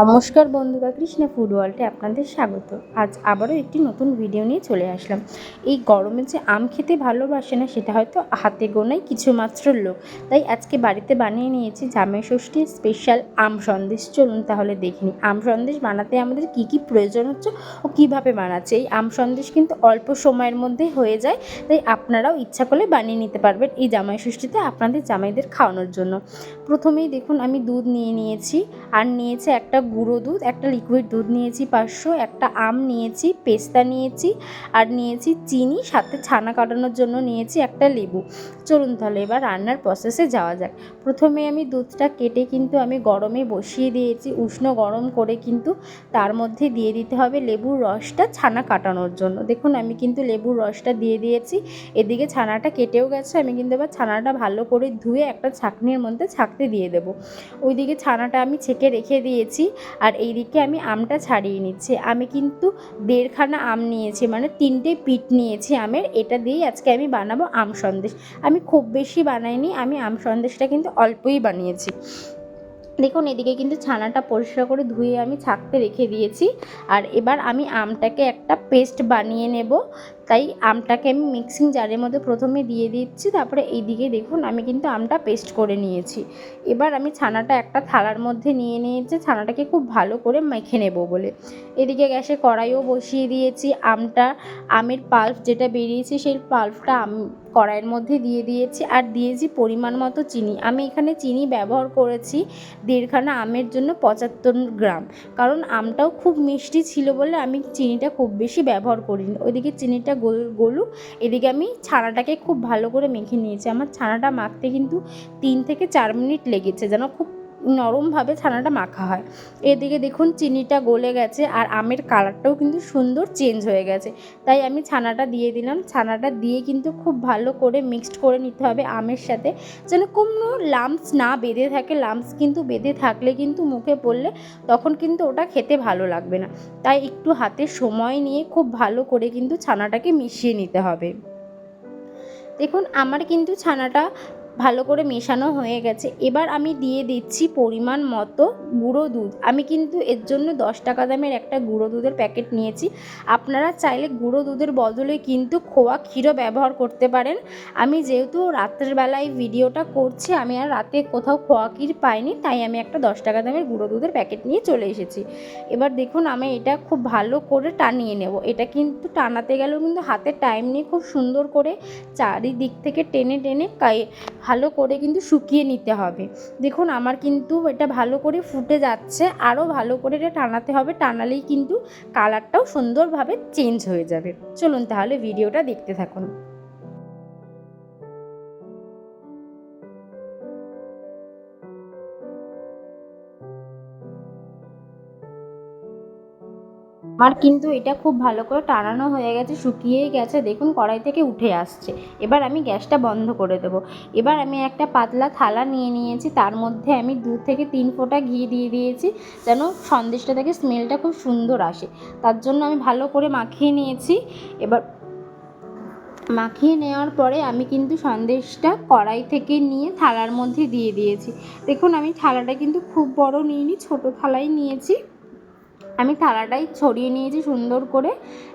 নমস্কার বন্ধুরা কৃষ্ণা ফুড ওয়ার্ল্ডে আপনাদের স্বাগত। আজ আবারও একটি নতুন ভিডিও নিয়ে চলে আসলাম। এই গরমে যে আম খেতে ভালোবাসে না, সেটা হয়তো হাতে গোনাই কিছু মাত্র লোক। তাই আজকে বাড়িতে বানিয়ে নিয়েছি জামাই ষষ্ঠীর স্পেশাল আম সন্দেশ। চলুন তাহলে দেখে নিই, আম সন্দেশ বানাতে আমাদের কি কি প্রয়োজন হচ্ছে ও কীভাবে বানাচ্ছে? এই আম সন্দেশ কিন্তু অল্প সময়ের মধ্যে হয়ে যায়, তাই আপনারাও ইচ্ছা করলে বানিয়ে নিতে পারবেন এই জামাই ষষ্ঠীতে আপনাদের জামাইদের খাওয়ানোর জন্য। প্রথমেই দেখুন, আমি দুধ নিয়ে নিয়েছি। আর নিয়েছে একটা গুঁড়ো দুধ, একটা লিকুইড দুধ নিয়েছি পাঁচশো, একটা আম নিয়েছি, পেস্তা নিয়েছি আর নিয়েছি চিনি, সাথে ছানা কাটানোর জন্য নিয়েছি একটা লেবু। চলুন তাহলে এবার রান্নার প্রসেসে যাওয়া যাক। প্রথমে আমি দুধটা কেটে কিন্তু আমি গরমে বসিয়ে দিয়েছি, উষ্ণ গরম করে কিন্তু তার মধ্যে দিয়ে দিতে হবে লেবুর রসটা ছানা কাটানোর জন্য। দেখুন, আমি কিন্তু লেবুর রসটা দিয়ে দিয়েছি, এদিকে ছানাটা কেটেও গেছে, আমি কিন্তু এবার ছানাটা ভালো করে ধুয়ে একটা ছাঁকনির মধ্যে ছাঁকতে দিয়ে দেবো। ওইদিকে ছানাটা আমি ছেঁকে রেখে দিয়েছি আর এইদিকে আমি আমটা ছাড়িয়ে নিচ্ছি। আমি কিন্তু দেড়খানা আম নিয়েছি মানে তিনটে পিঠ নিয়েছি আমের। এটা দিয়েই আজকে আমি বানাবো আম সন্দেশ। আমি খুব বেশি বানাইনি, আমি আম সন্দেশটা কিন্তু অল্পই বানিয়েছি। দেখুন, এদিকে কিন্তু ছানাটা পরিষ্কার করে ধুয়ে আমি ছাকতে রেখে দিয়েছি। আর এবার আমি আমটাকে একটা পেস্ট বানিয়ে নেব। তাই আমটাকে আমি মিক্সিং জারের মধ্যে প্রথমে দিয়ে দিচ্ছি, তারপরে এইদিকে দেখুন আমি কিন্তু আমটা পেস্ট করে নিয়েছি। এবার আমি ছানাটা একটা থালার মধ্যে নিয়ে নিয়েছি, ছানাটাকে খুব ভালো করে মেখে নেব বলে। এদিকে গ্যাসে কড়াইও বসিয়ে দিয়েছি, আমটা, আমের পাল্প যেটা বেরিয়েছে সেই পাল্পটা আম কড়াইয়ের মধ্যে দিয়ে দিয়েছি আর দিয়েছি পরিমাণ মতো চিনি। আমি এখানে চিনি ব্যবহার করেছি দেড়খানা আমের জন্য পঁচাত্তর গ্রাম, কারণ আমটাও খুব মিষ্টি ছিল বলে আমি চিনিটা খুব বেশি ব্যবহার করিনি। ওইদিকে চিনিটা গোল গলুক এদিকে আমি ছানাটাকে খুব ভালো করে মেখে নিয়েছি। আমার ছানাটা মাখতে কিন্তু তিন থেকে চার মিনিট লেগেছে, যেন খুব নরমভাবে ছানাটা মাখা হয়। এদিকে দেখুন চিনিটা গলে গেছে আর আমের কালারটাও কিন্তু সুন্দর চেঞ্জ হয়ে গেছে। তাই আমি ছানাটা দিয়ে দিলাম। ছানাটা দিয়ে কিন্তু খুব ভালো করে মিক্সড করে নিতে হবে আমের সাথে। যেন কোনো লাম্পস না বেঁধে থাকে। লাম্পস কিন্তু বেঁধে থাকলে কিন্তু মুখে পড়লে তখন কিন্তু ওটা খেতে ভালো লাগবে না। তাই একটু হাতে সময় নিয়ে খুব ভালো করে কিন্তু ছানাটাকে মিশিয়ে নিতে হবে। দেখুন, আমার কিন্তু ছানাটা ভালো করে মেশানো হয়ে গেছে। এবার আমি দিয়ে দিচ্ছি পরিমাণ মতো গুঁড়ো দুধ। আমি কিন্তু এর জন্য দশ টাকা দামের একটা গুঁড়ো দুধের প্যাকেট নিয়েছি। আপনারা চাইলে গুঁড়ো দুধের বদলে কিন্তু খোয়া ক্ষীরও ব্যবহার করতে পারেন। আমি যেহেতু রাতের বেলায় ভিডিওটা করছি, আমি আর রাতে কোথাও খোয়া ক্ষীর পাইনি, তাই আমি একটা দশ টাকা দামের গুঁড়ো দুধের প্যাকেট নিয়ে চলে এসেছি। এবার দেখুন আমি এটা খুব ভালো করে টানিয়ে নেব। এটা কিন্তু টানাতে গেলেও কিন্তু হাতে টাইম নিয়ে খুব সুন্দর করে চারিদিক থেকে টেনে টেনে ভালো করে কিন্তু শুকিয়ে নিতে হবে। দেখুন, আমার কিন্তু এটা ভালো করে ফুটে যাচ্ছে আরও ভালো করে এটা টানাতে হবে, টানালেই কিন্তু কালারটাও সুন্দরভাবে চেঞ্জ হয়ে যাবে। চলুন তাহলে ভিডিওটা দেখতে থাকুন। আমার কিন্তু এটা খুব ভালো করে টানানো হয়ে গেছে, শুকিয়েই গেছে। দেখুন, কড়াই থেকে উঠে আসছে। এবার আমি গ্যাসটা বন্ধ করে দেবো। এবার আমি একটা পাতলা থালা নিয়ে নিয়েছি। তার মধ্যে আমি দু থেকে তিন ফোঁটা ঘি দিয়ে দিয়েছি, যেন সন্দেশটা থেকে স্মেলটা খুব সুন্দর আসে। তার জন্য আমি ভালো করে মাখিয়ে নিয়েছি। এবার মাখিয়ে নেওয়ার পরে আমি কিন্তু সন্দেশটা কড়াই থেকে নিয়ে থালার মধ্যে দিয়ে দিয়েছি। দেখুন, আমি থালাটা কিন্তু খুব বড় নিইনি, ছোটো থালাই নিয়েছি। আমি থালাটাই ছড়িয়ে নিয়েছি সুন্দর করে।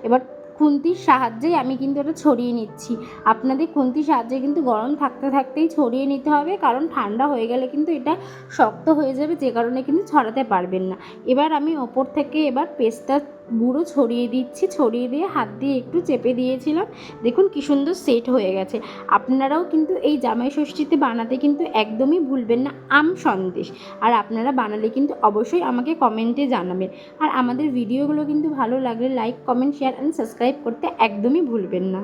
এবার খুন্তির সাহায্যেই আমি কিন্তু এটা ছড়িয়ে নিচ্ছি। আপনাদের খুন্তির সাহায্যে কিন্তু গরম থাকতে থাকতেই ছড়িয়ে নিতে হবে, কারণ ঠান্ডা হয়ে গেলে কিন্তু এটা শক্ত হয়ে যাবে, যে কারণে কিন্তু ছড়াতে পারবেন না। এবার আমি ওপর থেকে এবার পেস্টটা গুঁড়ো ছড়িয়ে দিচ্ছি, ছড়িয়ে দিয়ে হাত দিয়ে একটু চেপে দিয়েছিলাম। দেখুন কী সুন্দর সেট হয়ে গেছে। আপনারাও কিন্তু এই জামাই ষষ্ঠীতে বানাতে কিন্তু একদমই ভুলবেন না, আম সন্দেশ। আর আপনারা বানালে কিন্তু অবশ্যই আমাকে কমেন্টে জানাবেন। আর আমাদের ভিডিওগুলো কিন্তু ভালো লাগলে like comment share and subscribe করতে একদমই ভুলবেন না।